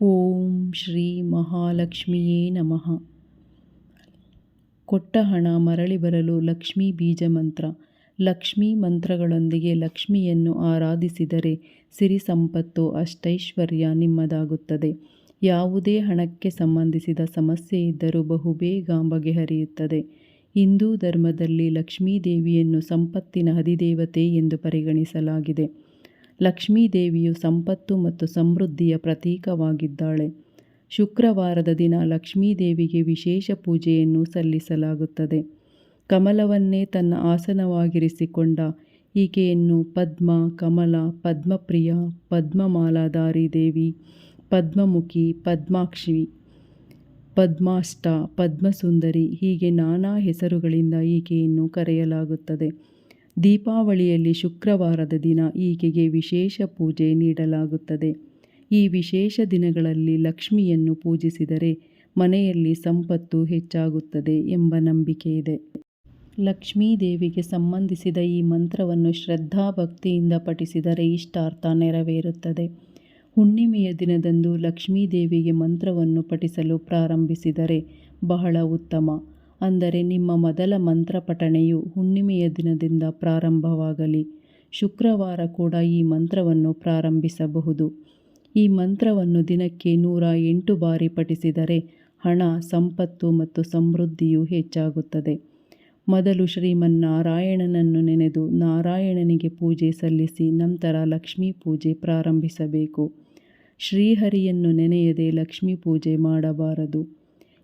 ಓಂ ಶ್ರೀ ಮಹಾಲಕ್ಷ್ಮಿಯೇ ನಮಃ ಕೊಟ್ಟ ಹಣ ಮರಳಿ ಬರಲು ಲಕ್ಷ್ಮೀ ಬೀಜ ಮಂತ್ರ, ಲಕ್ಷ್ಮೀ ಮಂತ್ರಗಳೊಂದಿಗೆ ಲಕ್ಷ್ಮಿಯನ್ನು ಆರಾಧಿಸಿದರೆ ಸಿರಿ ಸಂಪತ್ತು ಅಷ್ಟೈಶ್ವರ್ಯ ನಿಮ್ಮದಾಗುತ್ತದೆ. ಯಾವುದೇ ಹಣಕ್ಕೆ ಸಂಬಂಧಿಸಿದ ಸಮಸ್ಯೆ ಇದ್ದರೂ ಬಹುಬೇಗ ಬಗೆಹರಿಯುತ್ತದೆ ಹಿಂದೂ ಧರ್ಮದಲ್ಲಿ ಲಕ್ಷ್ಮೀದೇವಿಯನ್ನು ಸಂಪತ್ತಿನ ಅಧಿದೇವತೆ ಎಂದು ಪರಿಗಣಿಸಲಾಗಿದೆ. ಲಕ್ಷ್ಮೀದೇವಿಯು ಸಂಪತ್ತು ಮತ್ತು ಸಮೃದ್ಧಿಯ ಪ್ರತೀಕವಾಗಿದ್ದಾಳೆ. ಶುಕ್ರವಾರದ ದಿನ ಲಕ್ಷ್ಮೀದೇವಿಗೆ ವಿಶೇಷ ಪೂಜೆಯನ್ನು ಸಲ್ಲಿಸಲಾಗುತ್ತದೆ. ಕಮಲವನ್ನೇ ತನ್ನ ಆಸನವಾಗಿರಿಸಿಕೊಂಡ ಈಕೆಯನ್ನು ಪದ್ಮ, ಕಮಲ, ಪದ್ಮಪ್ರಿಯ, ಪದ್ಮಮಾಲಾಧಾರಿ ದೇವಿ ಪದ್ಮಮುಖಿ, ಪದ್ಮಾಕ್ಷಿ, ಪದ್ಮಾಷ್ಟ, ಪದ್ಮಸುಂದರಿ ಹೀಗೆ ನಾನಾ ಹೆಸರುಗಳಿಂದ ಈಕೆಯನ್ನು ಕರೆಯಲಾಗುತ್ತದೆ. ದೀಪಾವಳಿಯಲ್ಲಿ ಶುಕ್ರವಾರದ ದಿನ ಈಕೆಗೆ ವಿಶೇಷ ಪೂಜೆ ನೀಡಲಾಗುತ್ತದೆ. ಈ ವಿಶೇಷ ದಿನಗಳಲ್ಲಿ ಲಕ್ಷ್ಮಿಯನ್ನು ಪೂಜಿಸಿದರೆ ಮನೆಯಲ್ಲಿ ಸಂಪತ್ತು ಹೆಚ್ಚಾಗುತ್ತದೆ ಎಂಬ ನಂಬಿಕೆ ಇದೆ. ಲಕ್ಷ್ಮೀ ದೇವಿಗೆ ಸಂಬಂಧಿಸಿದ ಈ ಮಂತ್ರವನ್ನು ಶ್ರದ್ಧಾಭಕ್ತಿಯಿಂದ ಪಠಿಸಿದರೆ ಇಷ್ಟಾರ್ಥ ನೆರವೇರುತ್ತದೆ. ಹುಣ್ಣಿಮೆಯ ದಿನದಂದು ಲಕ್ಷ್ಮೀದೇವಿಗೆ ಮಂತ್ರವನ್ನು ಪಠಿಸಲು ಪ್ರಾರಂಭಿಸಿದರೆ ಬಹಳ ಉತ್ತಮ. ಅಂದರೆ ನಿಮ್ಮ ಮೊದಲ ಮಂತ್ರ ಪಠಣೆಯು ಹುಣ್ಣಿಮೆಯ ದಿನದಿಂದ ಪ್ರಾರಂಭವಾಗಲಿ. ಶುಕ್ರವಾರ ಕೂಡ ಈ ಮಂತ್ರವನ್ನು ಪ್ರಾರಂಭಿಸಬಹುದು. ಈ ಮಂತ್ರವನ್ನು ದಿನಕ್ಕೆ ನೂರ ಎಂಟು ಬಾರಿ ಪಠಿಸಿದರೆ ಹಣ, ಸಂಪತ್ತು ಮತ್ತು ಸಮೃದ್ಧಿಯು ಹೆಚ್ಚಾಗುತ್ತದೆ. ಮೊದಲು ಶ್ರೀಮನ್ನಾರಾಯಣನನ್ನು ನೆನೆದು ನಾರಾಯಣನಿಗೆ ಪೂಜೆ ಸಲ್ಲಿಸಿ ನಂತರ ಲಕ್ಷ್ಮೀ ಪೂಜೆ ಪ್ರಾರಂಭಿಸಬೇಕು. ಶ್ರೀಹರಿಯನ್ನು ನೆನೆಯದೆ ಲಕ್ಷ್ಮೀ ಪೂಜೆ ಮಾಡಬಾರದು.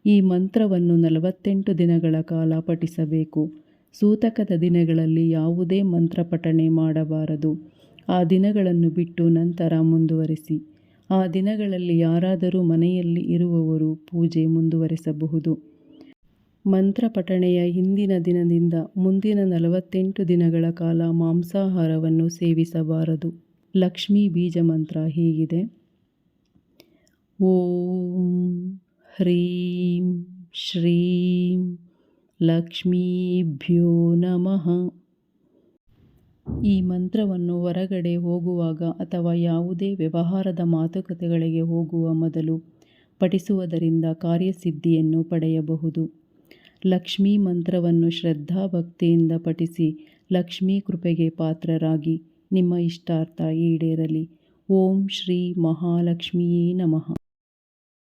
ಈ ಮಂತ್ರವನ್ನು ನಲವತ್ತೆಂಟು ದಿನಗಳ ಕಾಲ ಪಠಿಸಬೇಕು. ಸೂತಕದ ದಿನಗಳಲ್ಲಿ ಯಾವುದೇ ಮಂತ್ರ ಪಠಣೆ ಮಾಡಬಾರದು. ಆ ದಿನಗಳನ್ನು ಬಿಟ್ಟು ನಂತರ ಮುಂದುವರಿಸಿ. ಆ ದಿನಗಳಲ್ಲಿ ಯಾರಾದರೂ ಮನೆಯಲ್ಲಿ ಇರುವವರು ಪೂಜೆ ಮುಂದುವರೆಸಬಹುದು. ಮಂತ್ರ ಪಠಣೆಯ ಹಿಂದಿನ ದಿನದಿಂದ ಮುಂದಿನ ನಲವತ್ತೆಂಟು ದಿನಗಳ ಕಾಲ ಮಾಂಸಾಹಾರವನ್ನು ಸೇವಿಸಬಾರದು. ಲಕ್ಷ್ಮೀ ಬೀಜ ಮಂತ್ರ ಹೀಗಿದೆ. ಓಂ ಹ್ರೀಂ ಶ್ರೀಂ ಲಕ್ಷ್ಮೀಭ್ಯೋ ನಮಃ ಈ ಮಂತ್ರವನ್ನು ಹೊರಗಡೆ ಹೋಗುವಾಗ ಅಥವಾ ಯಾವುದೇ ವ್ಯವಹಾರದ ಮಾತುಕತೆಗಳಿಗೆ ಹೋಗುವ ಮೊದಲು ಪಠಿಸುವುದರಿಂದ ಕಾರ್ಯಸಿದ್ಧಿಯನ್ನು ಪಡೆಯಬಹುದು. ಲಕ್ಷ್ಮೀ ಮಂತ್ರವನ್ನು ಶ್ರದ್ಧಾಭಕ್ತಿಯಿಂದ ಪಠಿಸಿ ಲಕ್ಷ್ಮೀ ಕೃಪೆಗೆ ಪಾತ್ರರಾಗಿ ನಿಮ್ಮ ಇಷ್ಟಾರ್ಥ ಈಡೇರಲಿ. ಓಂ ಶ್ರೀ ಮಹಾಲಕ್ಷ್ಮಿಯೇ ನಮಃ.